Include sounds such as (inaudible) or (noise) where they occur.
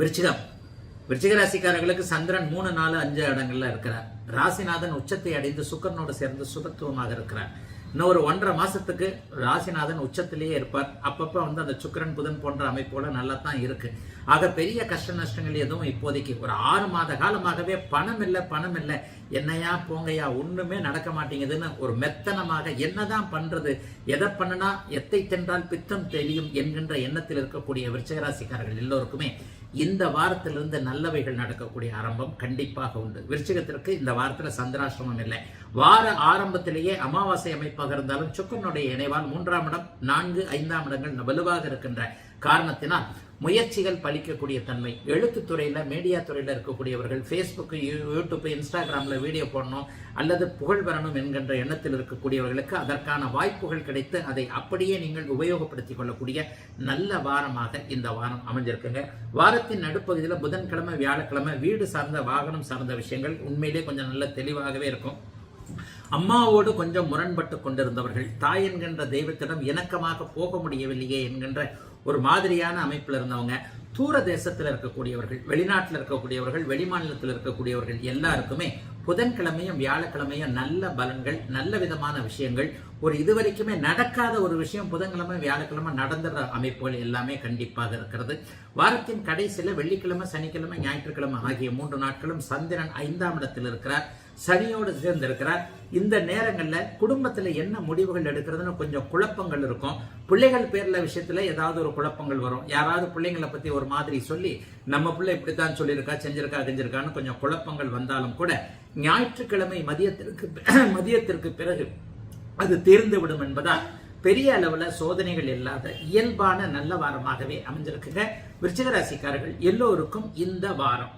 விருச்சிகம். விருச்சிக ராசிக்காரர்களுக்கு சந்திரன் மூணு நாலு அஞ்சு இடங்கள்ல இருக்கிறார். ராசிநாதன் உச்சத்தை அடைந்து சுக்கரனோடு சேர்ந்து சுபத்துவமாக இருக்கிறார். இன்னும் ஒரு ஒன்றரை மாசத்துக்கு ராசிநாதன் உச்சத்திலேயே இருப்பார். அப்பப்ப வந்து அந்த சுக்கிரன் புதன் போன்ற அமைப்போட நல்லா தான் இருக்கு. ஆக பெரிய கஷ்ட நஷ்டங்கள் எதுவும் இப்போதைக்கு ஒரு ஆறு மாத காலமாகவே பணம் இல்லை பணம் இல்லை. என்னையா போங்கய்யா ஒண்ணுமே நடக்க மாட்டேங்குதுன்னு ஒரு மெத்தனமாக என்னதான் பண்றது எதை பண்ணுனா எத்தை தென்றால் பித்தம் தெரியும் என்கின்ற எண்ணத்தில் இருக்கக்கூடிய விருச்சகராசிக்காரர்கள் எல்லோருக்குமே இந்த வாரத்திலிருந்து நல்லவைகள் நடக்கக்கூடிய ஆரம்பம் கண்டிப்பாக உண்டு. விருச்சிகத்திற்கு இந்த வாரத்தில் சந்திராசிரமம் இல்லை. வார ஆரம்பத்திலேயே அமாவாசை அமைப்பாக இருந்தாலும் சுக்கரனுடைய இணைவால் மூன்றாம் இடம் நான்கு ஐந்தாம் இடங்கள் வலுவாக இருக்கின்ற காரணத்தினால் முயற்சிகள் பலிக்கக்கூடிய தன்மை. எழுத்துத்துறையில் மீடியா துறையில் இருக்கக்கூடியவர்கள் ஃபேஸ்புக்கு யூடியூப்பு இன்ஸ்டாகிராமில் வீடியோ போடணும் அல்லது புகழ் வரணும் என்கின்ற எண்ணத்தில் இருக்கக்கூடியவர்களுக்கு அதற்கான வாய்ப்புகள் கிடைத்து அதை அப்படியே நீங்கள் உபயோகப்படுத்திக் கொள்ளக்கூடிய நல்ல வாரமாக இந்த வாரம் அமைஞ்சிருக்குங்க. வாரத்தின் நடுப்பகுதியில் புதன்கிழமை வியாழக்கிழமை வீடு சார்ந்த வாகனம் சார்ந்த விஷயங்கள் உண்மையிலே கொஞ்சம் நல்ல தெளிவாகவே இருக்கும். அம்மாவோடு கொஞ்சம் முரண்பட்டு கொண்டிருந்தவர்கள் தாய் என்கின்ற தெய்வத்திடம் இணக்கமாக போக முடியவில்லையே என்கின்ற ஒரு மாதிரியான அமைப்பில் இருந்தவங்க தூர தேசத்தில் இருக்கக்கூடியவர்கள் வெளிநாட்டில் இருக்கக்கூடியவர்கள் வெளிமாநிலத்தில் இருக்கக்கூடியவர்கள் எல்லாருக்குமே புதன்கிழமையும் வியாழக்கிழமையும் நல்ல பலன்கள் நல்ல விதமான விஷயங்கள். ஒரு இதுவரைக்குமே நடக்காத ஒரு விஷயம் புதன்கிழமை வியாழக்கிழமை நடந்துடுற அமைப்புகள் எல்லாமே கண்டிப்பாக இருக்கிறது. வாரத்தின் கடைசியில் வெள்ளிக்கிழமை சனிக்கிழமை ஞாயிற்றுக்கிழமை ஆகிய மூன்று நாட்களும் சந்திரன் ஐந்தாம் இடத்தில் இருக்கிறார். சனியோடு சேர்ந்திருக்கிறார். இந்த நேரங்களில் குடும்பத்தில் என்ன முடிவுகள் எடுக்கிறதுன்னு கொஞ்சம் குழப்பங்கள் இருக்கும். பிள்ளைகள் பேர்ல விஷயத்தில் ஏதாவது ஒரு குழப்பங்கள் வரும். யாராவது பிள்ளைங்களை பற்றி ஒரு மாதிரி சொல்லி நம்ம பிள்ளை இப்படித்தான் சொல்லியிருக்கா செஞ்சிருக்கா செஞ்சிருக்கான்னு கொஞ்சம் குழப்பங்கள் வந்தாலும் கூட ஞாயிற்றுக்கிழமை மதியத்திற்கு (clears throat) மதியத்திற்கு பிறகு அது தீர்ந்து விடும் என்பதால் பெரிய அளவில் சோதனைகள் இல்லாத இயல்பான நல்ல வாரமாகவே அமைஞ்சிருக்குங்க. விருச்சிக ராசிக்காரர்கள் எல்லோருக்கும் இந்த வாரம்.